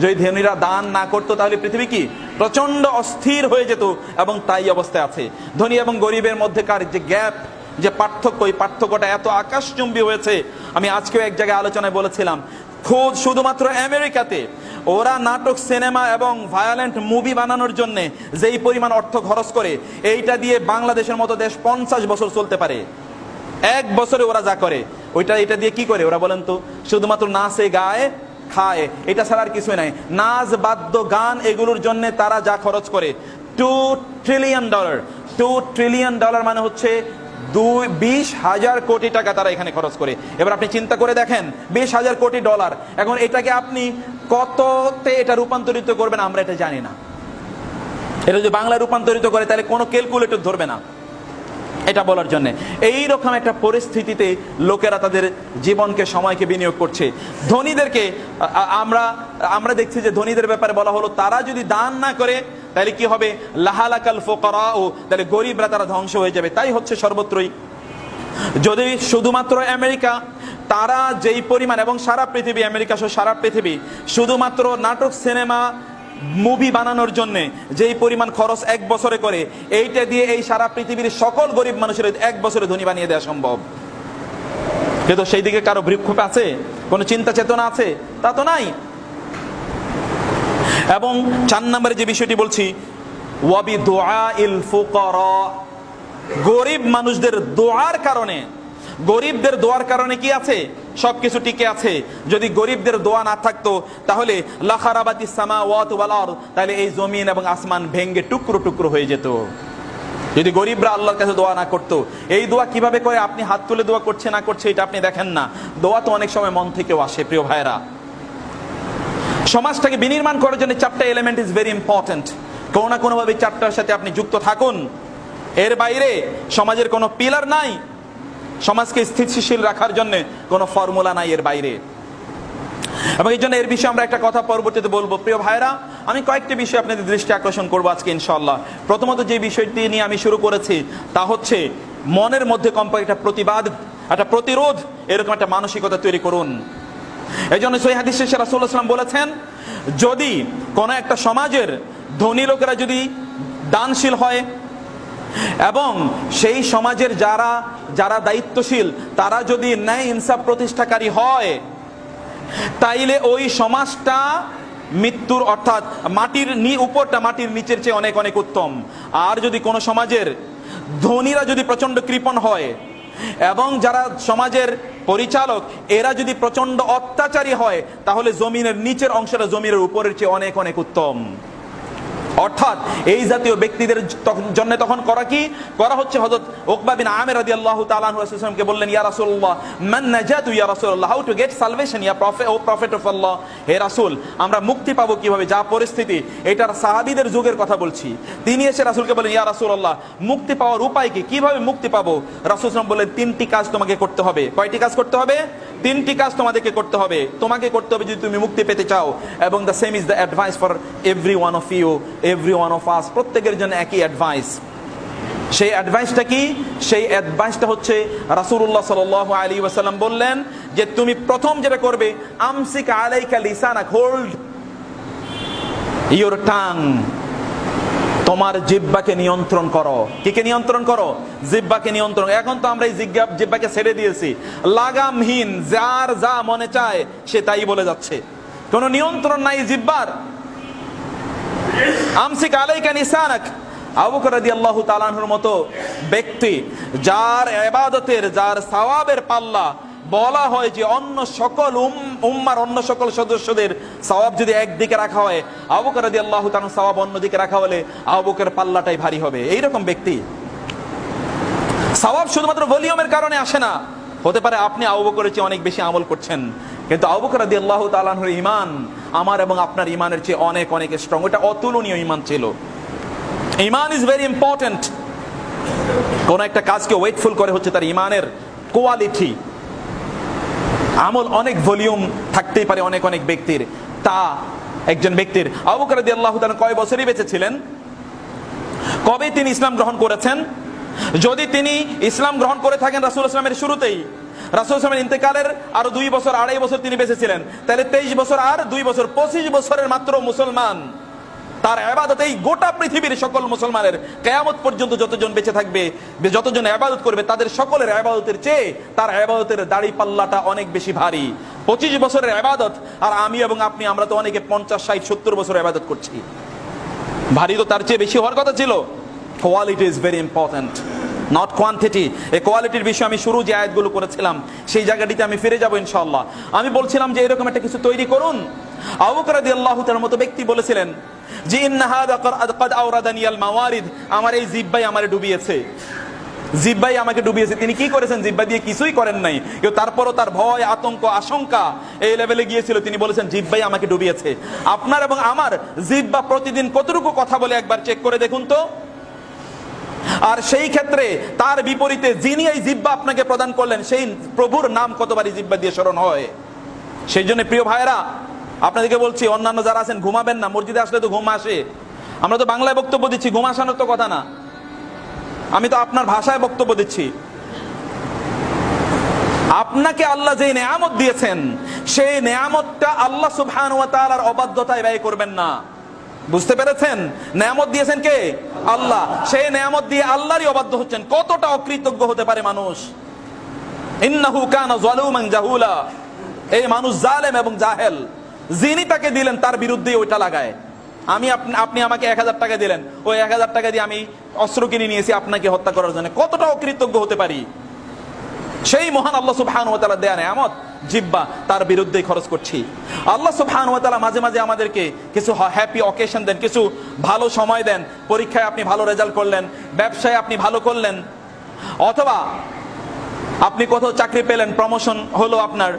যদি ধনীরা দান না করতো, তাহলে পৃথিবী কি? প্রচণ্ড অস্থির হয়ে যেত এবং তাই অবস্থায় আছে। ধনী এবং গরিবের মধ্যেকার যে গ্যাপ, যে পার্থক্য, এই পার্থক্যটা এত আকাশচুম্বী হয়েছে। আমি আজকেও এক জায়গায় আলোচনায় বলেছিলাম খোঁজ শুধুমাত্র আমেরিকাতে ওরা নাটক, সিনেমা এবং ভায়োলেন্ট মুভি বানানোর জন্য যেই পরিমাণ অর্থ খরচ করে, এইটা দিয়ে বাংলাদেশের মতো দেশ পঞ্চাশ বছর চলতে পারে। এক বছরে ওরা যা করে, ওইটা, এটা দিয়ে কি করে? ওরা বলেন তো, শুধুমাত্র নাচে গায়ে খায়, এটা ছাড়া আর কিছুই নাই। নাচ বাদ্য, গান, এগুলোর জন্য তারা যা খরচ করে। Two trillion dollar two trillion dollar মানে হচ্ছে দুই, বিশ হাজার কোটি টাকা তারা এখানে খরচ করে। এবার আপনি চিন্তা করে দেখেন, বিশ হাজার কোটি ডলার এখন এটাকে আপনি কততে এটা রূপান্তরিত করবেন আমরা এটা জানি না। এটা যদি বাংলা রূপান্তরিত করে, তাহলে কোনো ক্যালকুলেটর ধরবে না। এটা বলার জন্য। এই রকম একটা পরিস্থিতিতে লোকেরা তাদের জীবনকে, সময়কে বিনিয়োগ করছে। ধনীদেরকে আমরা আমরা দেখছি যে ধনীদের ব্যাপারে বলা হলো, তারা যদি দান না করে, তাহলে কি হবে? লাহালাকাল ফোকরা ও তাহলে গরিবরা তারা ধ্বংস হয়ে যাবে। তাই হচ্ছে সর্বত্রই। যদি শুধুমাত্র আমেরিকা, তারা যেই পরিমাণ, এবং সারা পৃথিবী, আমেরিকা সহ সারা পৃথিবী, শুধুমাত্র নাটক, সিনেমা মুভি বানানোর জন্য যেই পরিমাণ খরচ এক বছরে করে, এইটা দিয়ে এই সারা পৃথিবীর সকল গরিব মানুষের এক বছরে ধনী বানিয়ে দেওয়া সম্ভব। কিন্তু সেই দিকে কারও বৃক্ষোপ আছে? কোনো চিন্তা চেতনা আছে? তা তো নাই। এবং চার নম্বরে যে বিষয়টি বলছি, ওয়াবি দোয়া ইল ফুকরা। গরিব মানুষদের দোয়ার কারণে, গরিবদের দোয়ার কারণে কি আছে? সবকিছু টিকে আছে। যদি গরিবদের দোয়া না থাকতো তাহলে লাখারাবাতি সামা ওয়াত ওয়াল আরদ, তাহলে এই জমিন এবং আসমান ভেঙ্গে টুকরো টুকরো হয়ে যেত। যদি গরিবরা আল্লাহর কাছে দোয়া না করতো এই দোয়া কীভাবে করে আপনি হাত তুলে দোয়া করছে না করছে এটা আপনি দেখেন না। দোয়া তো অনেক সময় মন থেকেও আসে প্রিয় ভাইরা সমাজটাকে বিনির্মাণ করার জন্য চারটা এলিমেন্ট ইজ ভেরি ইম্পর্টেন্ট কোনো না কোনোভাবে চারটার সাথে আপনি যুক্ত থাকুন। এর বাইরে সমাজের কোনো পিলার নাই। সমাজকে স্থিতিশীল রাখার জন্য কোনো ফর্মুলা নাই এর বাইরে। এবং এই জন্য এর বিষয়ে আমরা একটা কথা পরবর্তীতে বলব। প্রিয় ভাইরা আমি কয়েকটি বিষয় আপনাদের দৃষ্টি আকর্ষণ করব আজকে ইনশাল্লাহ প্রথমত যে বিষয়টি নিয়ে আমি শুরু করেছি, তা হচ্ছে মনের মধ্যে কমপক্ষে একটা প্রতিবাদ, একটা প্রতিরোধ, এরকম একটা মানসিকতা তৈরি করুন। এই জন্য সই হাদিস শেষে রাসুল্লাহাম বলেছেন, যদি কোনো একটা সমাজের ধনী লোকেরা যদি দানশীল হয় এবং সেই সমাজের যারা যারা দায়িত্বশীল, তারা যদি ন্যায় ইনসাফ প্রতিষ্ঠাকারী হয়, তাইলে ওই সমাজটা মৃত্যুর, অর্থাৎ মাটির নি, উপরটা মাটির নিচের চেয়ে অনেক অনেক উত্তম। আর যদি কোনো সমাজের ধনীরা যদি প্রচণ্ড কৃপণ হয়, এবং যারা সমাজের পরিচালক, এরা যদি প্রচণ্ড অত্যাচারী হয়, তাহলে জমিনের নিচের অংশটা জমিনের উপরের চেয়ে অনেক অনেক উত্তম। অর্থাৎ এই জাতীয় ব্যক্তিদের জন্য তখন করা কি? করা হচ্ছে হযরত উকবা বিন আমির তাআলা আনহু রাসূলুল্লাহকে বললেন, ইয়া রাসূলুল্লাহ, মান নাজাতু, ইয়া রাসূলুল্লাহ how to get salvation yeah prophet O prophet of Allah হে রাসূল, আমরা মুক্তি পাবো কীভাবে? যা পরিস্থিতি, এটার সাহাবীদের যুগের কথা বলছি। তিনি এসে রাসূলকে বলেন ইয়া রাসূলুল্লাহ, মুক্তি পাওয়ার উপায় কি? কীভাবে মুক্তি পাবো? রাসূল বললেন, তিনটি কাজ তোমাকে করতে হবে। কয়টি কাজ করতে হবে? তিনটি কাজ তোমাদেরকে করতে হবে। তোমাকে করতে হবে যদি তুমি মুক্তি পেতে চাও। এবং the same is the advice for every one of you every one of us প্রত্যেকের জন্য একই অ্যাডভাইস সেই অ্যাডভাইসটা কি? সেই অ্যাডভাইসটা হচ্ছে রাসূলুল্লাহ সাল্লাল্লাহু আলাইহি ওয়াসাল্লাম বললেন যে তুমি প্রথম যেটা করবে, আমসিক আলাইকা লিসানাক হোল্ড ইওর টাং তোমার জিব্বাকে নিয়ন্ত্রণ করো। কি কে নিয়ন্ত্রণ করো? জিব্বাকে নিয়ন্ত্রণ এখন তো আমরা এই জিজ্ঞা জিব্বাকে ছেড়ে দিয়েছি। লাগামহীন, যার যা মনে চায়, সে তাই বলে যাচ্ছে। কোনো নিয়ন্ত্রণ নাই জিব্বার আমসিক আলাইকা নিসানাক আবু বকর রাদিয়াল্লাহু তাআলার মতো ব্যক্তি, যার এবাদতের যার সওয়াবের পাল্লা বলা হয় যে অন্য সকল উম- উম্মার অন্য সকল সদস্যদের সওয়াব যদি একদিকে রাখা হয়, আবু বকর রাদিয়াল্লাহু তাআলা সওয়াব অন্যদিকে রাখা হলে আবুকের পাল্লাটাই ভারী হবে। এইরকম ব্যক্তি। সওয়াব শুধুমাত্র ভলিউমের কারণে আসে না। হতে পারে আপনি আবু বকরের চেয়ে অনেক বেশি আমল করছেন, কিন্তু আবু বকর রাদিয়াল্লাহু তাআলার ইমান আমার এবং আপনার ইমানের চেয়ে অনেক অনেক স্ট্রং এটা অতুলনীয় ইমান ছিল। ইমান ইজ ভেরি ইম্পর্টেন্ট কোন একটা কাজকে ওয়েটফুল করে হচ্ছে তার ইমানের কোয়ালিটি আমল অনেক ভলিউম থাকতেই পারে অনেক অনেক ব্যক্তির। তা একজন ব্যক্তির। আবু কয় বছরই বেঁচে ছিলেন? কবে তিনি ইসলাম গ্রহণ করেছেন? যদি তিনি ইসলাম গ্রহণ করে থাকেন রাসূল ইসলামের শুরুতেই, রাসুল ইসলামের ইন্তেকালের আরও দুই বছর, আড়াই বছর তিনি বেঁচে ছিলেন তাহলে তেইশ বছর আর দুই বছর, পঁচিশ বছরের মাত্র মুসলমান। তার আবাদত এই গোটা পৃথিবীর সকল মুসলমানের কেয়ামত পর্যন্ত যতজন বেঁচে থাকবে, যতজন আবাদত করবে, তাদের সকলের আবাদতের চেয়ে তার আবাদতের দাড়ি পাল্লাটা অনেক বেশি ভারী। পঁচিশ বছরের আবাদত আর আমি এবং আপনি, আমরা তো অনেকে পঞ্চাশ, ষাট, সত্তর বছর আবাদত করছি। ভারী তো তার চেয়ে বেশি হওয়ার কথা ছিল। Quality is very important not quantity এই কোয়ালিটির বিষয়ে আমি শুরু যে আয়াতগুলো করেছিলাম, সেই জায়গাটিতে আমি ফিরে যাব ইনশাআল্লাহ। আমি বলছিলাম যে এরকম একটা কিছু তৈরি করুন। আবুকরাদি আল্লাহ তার মতো ব্যক্তি বলেছিলেন যে, ইন্না হাদা কদ- কদ আওরাদানি আল মাওয়ারিদ। আমার এই জিব্বাই আমারে ডুবিয়েছে। জিব্বাই আমাকে ডুবিয়েছে। তিনি কি করেছেন? জিব্বা দিয়ে কিছুই করেন নাই। কিন্তু তারপরও তার ভয়, আতঙ্ক, আশঙ্কা এই লেভেলে গিয়েছিল। তিনি বলেছেন, জিব্বাই আমাকে ডুবিয়েছে। আপনার এবং আমার জিব্বা প্রতিদিন কতটুকু কথা বলে একবার চেক করে দেখুন তো। আর সেই ক্ষেত্রে তার বিপরীতে যিনি এই জিব্বা আপনাকে প্রদান করলেন, সেই প্রভুর নাম কতবারই জিব্বা দিয়ে স্মরণ হয়? সেই জন্য প্রিয় ভাইরা আপনাদেরকে বলছি, অন্যান্য যারা আছেন, ঘুমাবেন না, মসজিদে আসলে তো ঘুম আসে। আমরা তো বাংলায় বক্তব্য দিচ্ছি, ঘুম আসানোর তো কথা না। আমি তো আপনার ভাষায় বক্তব্য দিচ্ছি। আপনাকে আল্লাহ যে নেয়ামত দিয়েছেন, সেই নেয়ামতটা আল্লাহ সুবহান ওয়া তাআলার অবাধ্যতায় ব্যয় করবেন না। বুঝতে পেরেছেন? নেয়ামত দিয়েছেন কে? আল্লাহ, সেই নেয়ামত দিয়ে আল্লাহরই অবাধ্য হচ্ছেন। কতটা অকৃতজ্ঞ হতে পারে মানুষ? ইন্নাহু কানা যালুমান জাহুলা। এই মানুষ জালেম এবং জাহেল। যিনি তাকে দিলেন, তার বিরুদ্ধে ওইটা লাগায়। আমি আপনি আমাকে এক হাজার টাকা দিলেন। ওই এক হাজার টাকা দিয়ে আমি অস্ত্র কিনে নিয়েছি আপনাকে হত্যা করার জন্য। কতটা অকৃতজ্ঞ হতে পারি? সেই মহান আল্লাহ সুবহান ওয়া তাআলা দেয়া নেয়ামত। জিব্বা তার বিরুদ্ধেই খরচ করছি। আল্লাহ সুবহান ওয়া মাঝে মাঝে আমাদেরকে কিছু হ্যাপি অকেশন দেন, কিছু ভালো সময় দেন। পরীক্ষায় আপনি ভালো রেজাল্ট করলেন, ব্যবসায় আপনি ভালো করলেন। অথবা আপনি কোথাও চাকরি পেলেন প্রমোশন হলো আপনার।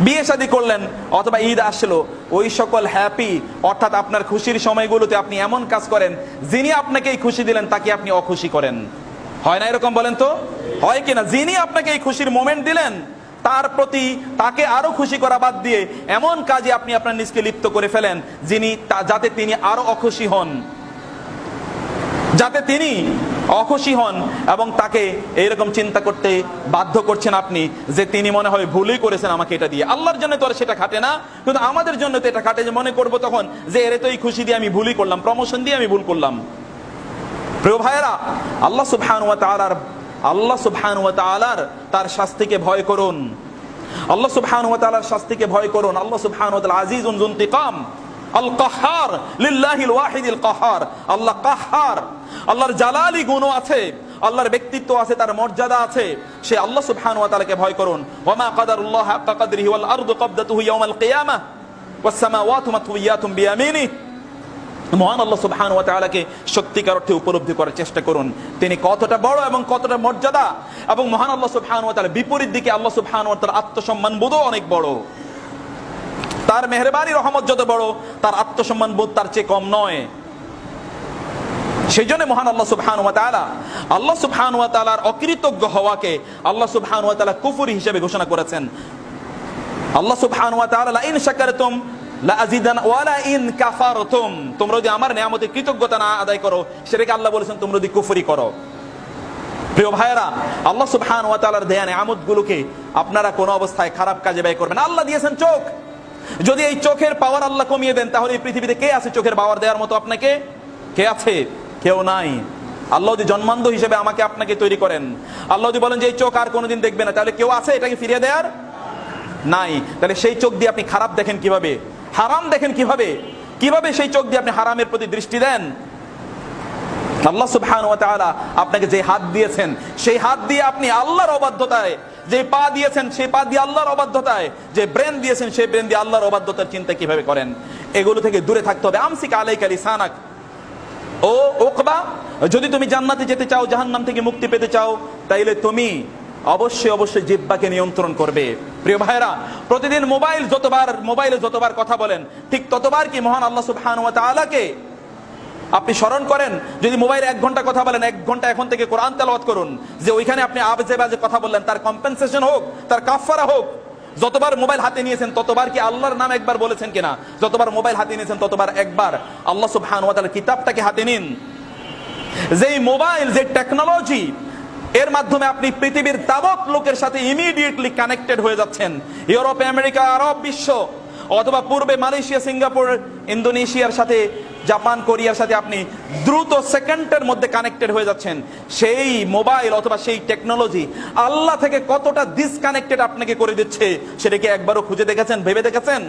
বিয়ে শাদী করলেন, অথবা ঈদ আসলো, ওই সকল হ্যাপি অর্থাৎ আপনার খুশির সময়গুলোতে আপনি এমন কাজ করেন, যিনি আপনাকে খুশি দিলেন, তাকে আপনি অখুশি করেন। হয় না এরকম বলেন তো? হয় কিনা? যিনি আপনাকে এই খুশির মোমেন্ট দিলেন তার প্রতি তাকে আরও খুশি করা বাদ দিয়ে এমন কাজে আপনি আপনার নিজকে লিপ্ত করে ফেলেন যিনি যাতে তিনি আরও অখুশি হন। যাতে তিনি অখুশি হন এবং তাকে এইরকম চিন্তা করতে বাধ্য করছেন আপনি যে তিনি মনে হয় ভুলই করেছেন আমাকে এটা দিয়ে। আল্লাহর জন্য তো সেটা খাটে না, কিন্তু আমাদের জন্য তো এটা খাটে যে মনে করব তখন যে এর তো এই খুশি দিয়ে আমি ভুলই করলাম প্রমোশন দিয়ে আমি ভুল করলাম। প্রিয় ভাইয়েরা, আল্লাহ সুবহান আল্লাহ সুবহান ওয়া তাআলার তার শাস্তিকে ভয় করুন। আল্লাহ সুবহান ওয়া শাস্তিকে ভয় করুন। আল্লাহ সুবহান ওয়া তাআলা আজিজুন যুনতিকাম। আল কাহ্হার লিল্লাহিল ওয়াহিদিল কাহ্হার আল্লাহ কাহ্হার আল্লাহর জালালি গুণ আছে, আল্লাহর ব্যক্তিত্ব আছে, তার মর্যাদা আছে। সে আল্লাহ সুবহান ওয়া তাআলাকে ভয় করুন। ওয়া মা কাদারুল্লাহ হাক্কা কদরিহি ওয়াল আরদু কবদাতুহু ইয়াওমাল কিয়ামাহ ওয়াস সামাওয়াতু মাতউইয়াতুম বিয়ামিনিহি। মহান আল্লাহ সুবহান ওয়া তাআলাকে সত্যিকার অর্থে উপলব্ধি করার চেষ্টা করুন। তিনি কতটা বড় এবং কতটা মর্যাদা এবং মহান আল্লাহ সুবহান ওয়া তাআলা বিপরীত দিকে আল্লাহ সুবহান ওয়া তাআলার আত্মসম্মান বোধও অনেক বড়। তার মেহরবানি রহমত যত বড়, তার আত্মসম্মান বোধ তার চেয়ে কম নয়। সেই জন্য মহান আল্লাহ সুবহান ওয়া তাআলা আল্লাহ সুবহান ওয়া তাআলার অকৃতজ্ঞ হওয়াকে আল্লাহ সুবহান ওয়া তাআলা কুফরি হিসেবে ঘোষণা করেছেন। আল্লাহ সুবহান ওয়া তাআলা ইন শাকারতুম তোমরা যদি আমার নিয়ামতে কৃতজ্ঞতা না আদায় করো, সেটাকে আল্লাহ বলেছেন, তোমরা যদি কুফরি করো। প্রিয় ভাইয়েরা, আল্লাহ সুবহান ওয়া তাআলার দেয়া নিয়ামতগুলোকে আপনারা কোনো অবস্থায় খারাপ কাজে ব্যয় করবেন আল্লাহ দিয়েছেন চোখ। যদি এই চোখের পাওয়ার আল্লাহ কমিয়ে দেন, তাহলে এই পৃথিবীতে কে আছে চোখের পাওয়ার দেওয়ার মতো আপনাকে? কে আছে? কেউ নাই। আল্লাহ যদি জন্মান্ধ হিসেবে আমাকে আপনাকে তৈরি করেন, আল্লাহ যদি বলেন যে এই চোখ আর কোনোদিন দেখবে না, তাহলে কেউ আছে এটাকে ফিরিয়ে দেওয়ার নাই। তাহলে সেই চোখ দিয়ে আপনি খারাপ দেখেন কীভাবে? হারাম দেখেন কীভাবে? কীভাবে সেই চোখ দিয়ে আপনি হারামের প্রতি দৃষ্টি দেন? আল্লাহ সুবহান আপনাকে যে হাত দিয়েছেন, সেই হাত দিয়ে আপনি আল্লাহর অবাধ্যতায় যে পা দিয়েছেন, সেই পা দিয়ে আল্লাহর অবাধ্যতায় যে ব্রেন দিয়েছেন, সেই ব্রেন দিয়ে আল্লাহর অবাধ্যতার চিন্তা কীভাবে করেন? এগুলো থেকে দূরে থাকতে হবে। আমসিক আলাইকা লিসানাক। ও ওকবা, যদি তুমি জান্নাতে যেতে চাও, জাহান্নাম থেকে মুক্তি পেতে চাও, তাইলে তুমি অবশ্যই অবশ্যই জিব্বাকে নিয়ন্ত্রণ করবে। প্রিয় ভাইরা প্রতিদিন মোবাইল যতবার, মোবাইলে যতবার কথা বলেন, ঠিক ততবার কি মহান আল্লাহ তাআলাকে আপনি স্মরণ করেন? যদি মোবাইলে এক ঘণ্টা কথা বলেন, এক ঘণ্টা এখন থেকে কোরআন তেলাওয়াত করুন, যে ওইখানে আপনি আবজে বাজে কথা বললেন, তার কম্পেনসেশন হোক, তার কাফারা হোক, যতবার মোবাইল হাতে নিয়েছেন, ততবার কি আল্লাহর নাম একবার বলেছেন কিনা? যতবার মোবাইল হাতে নিয়েছেন, ততবার একবার আল্লাহ তাআলার কিতাবটাকে হাতে নিন। যেই মোবাইল, যে টেকনোলজি এর মাধ্যমে আপনি পৃথিবীর তাবৎ লোকের সাথে ইমিডিয়েটলি কানেক্টেড হয়ে যাচ্ছেন। ইউরোপ, আমেরিকা, আরব, বিশ্ব, অথবা পূর্বে মালয়েশিয়া, সিঙ্গাপুর, ইন্দোনেশিয়ার সাথে, জাপান, কোরিয়ার সাথে আপনি দ্রুত সেকেন্ডের মধ্যে কানেক্টেড হয়ে যাচ্ছেন। সেই মোবাইল অথবা সেই টেকনোলজি আল্লাহ থেকে কতটা ডিসকানেক্টেড আপনাকে করে দিচ্ছে সেটাকে একবারও খুঁজে দেখেছেন, ভেবে দেখেছেন?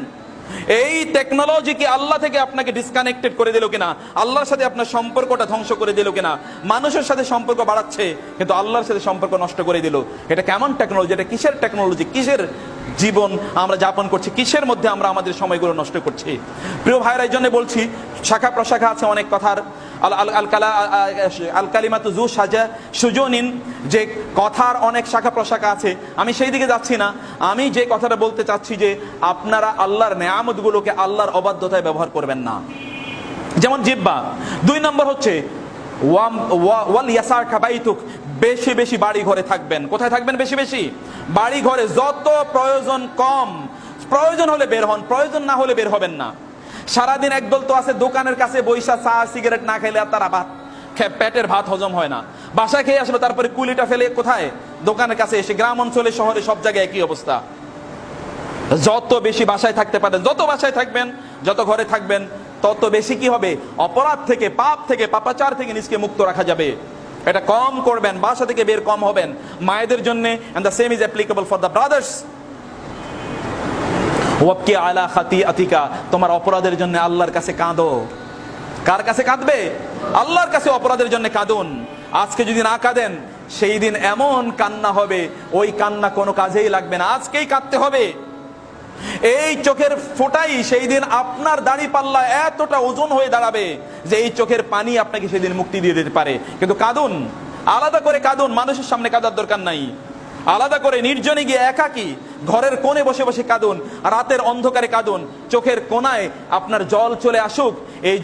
এই টেকনোলজি কি আল্লাহ থেকে আপনাকে ডিসকানেক্টেড করে দিল কিনা? আল্লাহর সাথে আপনার সম্পর্কটা ধ্বংস করে দিল কিনা? মানুষের সাথে সম্পর্ক বাড়াচ্ছে, কিন্তু আল্লাহর সাথে সম্পর্ক নষ্ট করে দিল। এটা কেমন টেকনোলজি এটা কিসের টেকনোলজি কিসের জীবন আমরা যাপন করছি? কিসের মধ্যে আমরা আমাদের সময়গুলো নষ্ট করছি? প্রিয় ভাইয়ের জন্য বলছি, শাখা প্রশাখা আছে অনেক কথার। আল সাজা যে কথার অনেক শাখা প্রশাখা আছে, আমি সেই দিকে যাচ্ছি না। আমি যে কথাটা বলতে চাচ্ছি যে আপনারা আল্লাহর নেয়ামতগুলোকে আল্লাহর অবাধ্যতায় ব্যবহার করবেন না। যেমন জিব্বা। দুই নম্বর হচ্ছে ওয়াল খাবাইতুক, বেশি বেশি বাড়ি ঘরে থাকবেন। কোথায় থাকবেন বেশি বেশি? বাড়ি ঘরে যত প্রয়োজন কম। প্রয়োজন হলে বের হন, প্রয়োজন না হলে বের হবেন না। সারাদিন একদল তো আছে, দোকানের কাছে বৈশা চা, সিগারেট না খেলে আর তারা ভাত পেটের ভাত হজম হয় না। বাসায় খেয়ে আসলো, তারপরে কুলিটা ফেলে কোথায়? দোকানের কাছে এসে, গ্রাম অঞ্চলে, শহরে সব জায়গায় একই অবস্থা। যত বেশি বাসায় থাকতে পারেন, যত বাসায় থাকবেন, যত ঘরে থাকবেন, তত বেশি কি হবে? অপরাধ থেকে, পাপ থেকে, পাপাচার থেকে নিজকে মুক্ত রাখা যাবে। এটা কম করবেন, বাসা থেকে বের কম হবেন। মায়েদের জন্য and the same is applicable for the brothers ওয়াবকি আলা খাতি আতিকা তোমার অপরাধের জন্য আল্লাহর কাছে কাঁদো। কার কাছে কাঁদবে? আল্লাহর কাছে অপরাধের জন্য কাঁদুন। আজকে যদি না কাঁদেন, সেই দিন এমন কান্না হবে, ওই কান্না কোনো কাজেই লাগবে না। আজকেই কাঁদতে হবে। এই চোখের ফোটাই সেই দিন আপনার দাড়ি পাল্লা এতটা ওজন হয়ে দাঁড়াবে যে এই চোখের পানি আপনাকে সেদিন মুক্তি দিয়ে দিতে পারে। কিন্তু কাঁদুন। আলাদা করে কাঁদুন। মানুষের সামনে কাঁদার দরকার নাই। আলাদা করে নির্জনে গিয়ে একাকি ঘরের কোণে বসে বসে কাঁদুন, রাতের অন্ধকারে কাঁদুন, চোখের কোনায় আপনার জল চলে আসুক, এই